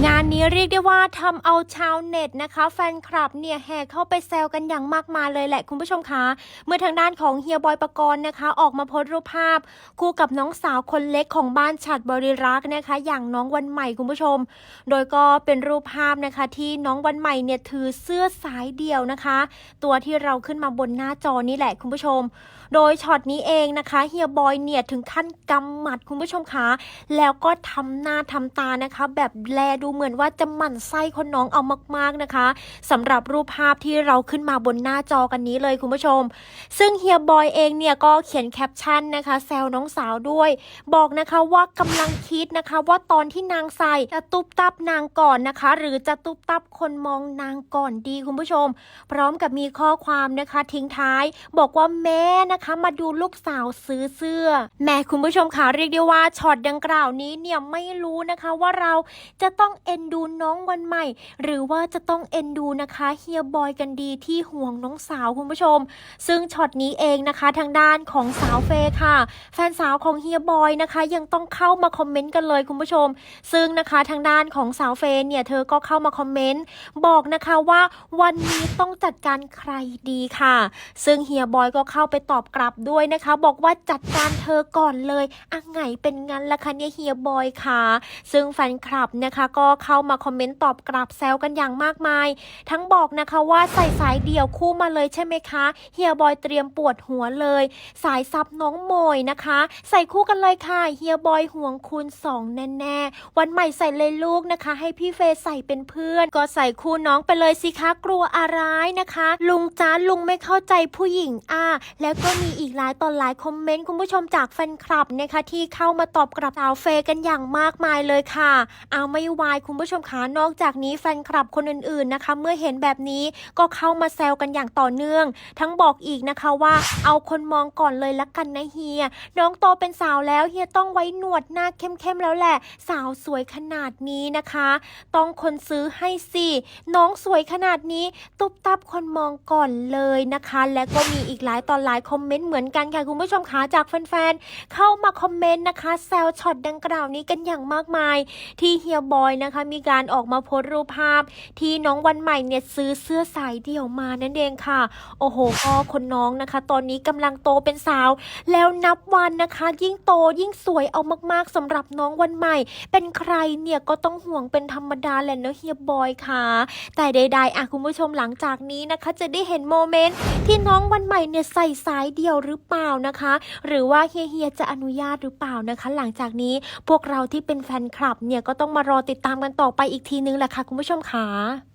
งานนี้เรียกได้ว่าทำเอาชาวเน็ตนะคะ แฟนคลับเนี่ยแห่เข้าไปแซวกันอย่างมากมายเลยแหละคุณผู้ชมคะเมื่อทางด้านของเฮียบอยปกรณ์นะคะ ออกมาโพสต์รูปภาพ คู่กับน้องสาวคนเล็กของบ้านฉัดบริรักษ์นะคะ อย่างน้องวันใหม่คุณผู้ชม โดยก็เป็นรูปภาพนะคะที่น้องวันใหม่เนี่ยถือเสื้อสายเดี่ยวนะคะ ตัวที่เราขึ้นมาบนหน้าจอนี่แหละคุณผู้ชม โดยช็อตนี้เองนะคะเฮียบอยเนี่ยถึงขั้นกำหมัดคุณผู้ชมคะแล้วก็ทำหน้าทำตานะคะแบบแลดดูเหมือนว่าจะหมั่นไส้คนน้องเอามากๆนะคะสำหรับรูปภาพที่เราขึ้นมาบนหน้าจอกันนี้เลยคุณผู้ชม ซึ่งเฮียบอยเองเนี่ยก็เขียนแคปชั่นนะคะ แซวน้องสาวด้วย บอกนะคะว่ากำลังคิดนะคะว่าตอนที่นางใส่จะตุบตับนางก่อนนะคะ หรือจะตุบตับคนมองนางก่อนดีคุณผู้ชม พร้อมกับมีข้อความนะคะ ทิ้งท้าย บอกว่าแม่นะคะมาดูลูกสาวซื้อเสื้อ แม่คุณผู้ชมคะเรียกได้ว่าช็อตดังกล่าวนี้เนี่ยไม่รู้นะคะว่าเราจะต้องเอ็นดูน้องวันใหม่ หรือว่าจะต้องเอ็นดูนะคะเฮียบอยกันดีที่ห่วงน้องสาวคุณผู้ชม ซึ่งช็อตนี้เองนะคะทางด้านของสาวเฟย์ค่ะ แฟนสาวของเฮียบอยนะคะ ยังต้องเข้ามาคอมเมนต์กันเลยคุณผู้ชม ซึ่งนะคะทางด้านของสาวเฟย์เนี่ยเธอก็เข้ามาคอมเมนต์บอกนะคะว่าวันนี้ต้องจัดการใครดีค่ะ ซึ่งเฮียบอยก็เข้าไปตอบกลับด้วยนะคะ บอกว่าจัดการเธอก่อนเลยอะไงเป็นงั้นละคะเนี่ยเฮียบอยค่ะ ซึ่งแฟนคลับนะคะก็เข้ามาคอมเมนต์ตอบกลับแซวกันอย่างมากมาย ทั้งบอกนะคะว่าใส่สายเดี่ยวคู่มาเลยใช่ไหมคะเฮียบอยเตรียมปวดหัวเลย สายซับน้องโมยนะคะ ใส่คู่กันเลยค่ะเฮียบอยห่วงคุณสองแน่ๆ วันใหม่ใส่เลยลูกนะคะ ให้พี่เฟย์ใส่เป็นเพื่อน ก็ใส่คู่น้องไปเลยสิคะกลัวอะไรนะคะ ลุงจ้าลุงไม่เข้าใจผู้หญิงอะแล้วก็มีอีกหลายตอนหลายคอมเมนต์คุณผู้ชมจากแฟนคลับนะคะที่เข้ามาตอบกลับสาวเฟย์กันอย่างมากมายเลยค่ะ เอาไม่วายคุณผู้ชมคะนอกจากนี้แฟนคลับคนอื่นๆนะคะ เมื่อเห็นแบบนี้ก็เข้ามาแซวกันอย่างต่อเนื่อง ทั้งบอกอีกนะคะว่าเอาคนมองก่อนเลยละกันนะเฮีย น้องโตเป็นสาวแล้วเฮียต้องไว้หนวดหน้าเข้มๆแล้วแหละ สาวสวยขนาดนี้นะคะ ต้องคนซื้อให้สิน้องสวยขนาดนี้ ตุ๊บตับคนมองก่อนเลยนะคะ และก็มีอีกหลายตอนหลายคอมเมนต์เหมือนกันค่ะคุณผู้ชมคะจากแฟนๆเข้ามาคอมเมนต์นะคะแซวช็อตดังกล่าวนี้กันอย่างมากมาย ที่เฮียบอยนะคะ มีการออกมาโพสต์รูปภาพ ที่น้องวันใหม่เนี่ยซื้อเสื้อสายเดี่ยวมานั่นเองค่ะ โอ้โหก็คนน้องนะคะ ตอนนี้กำลังโตเป็นสาว แล้วนับวันนะคะ ยิ่งโตยิ่งสวยเอามากๆสำหรับน้องวันใหม่ เป็นใครเนี่ยก็ต้องห่วงเป็นธรรมดาแหละเนอะเฮียบอยค่ะแต่ใดๆอะคุณผู้ชมหลังจากนี้นะคะ จะได้เห็นโมเมนต์ที่น้องวันใหม่เนี่ยใส่สายเดี่ยวหรือเปล่านะคะ หรือว่าเฮียเฮียจะอนุญาตหรือเปล่านะคะ หลังจากนี้พวกเราที่เป็นแฟนคลับเนี่ยก็ต้องมารอติดตามามกันต่อไปอีกทีนึงแหละค่ะคุณผู้ชมค่ะ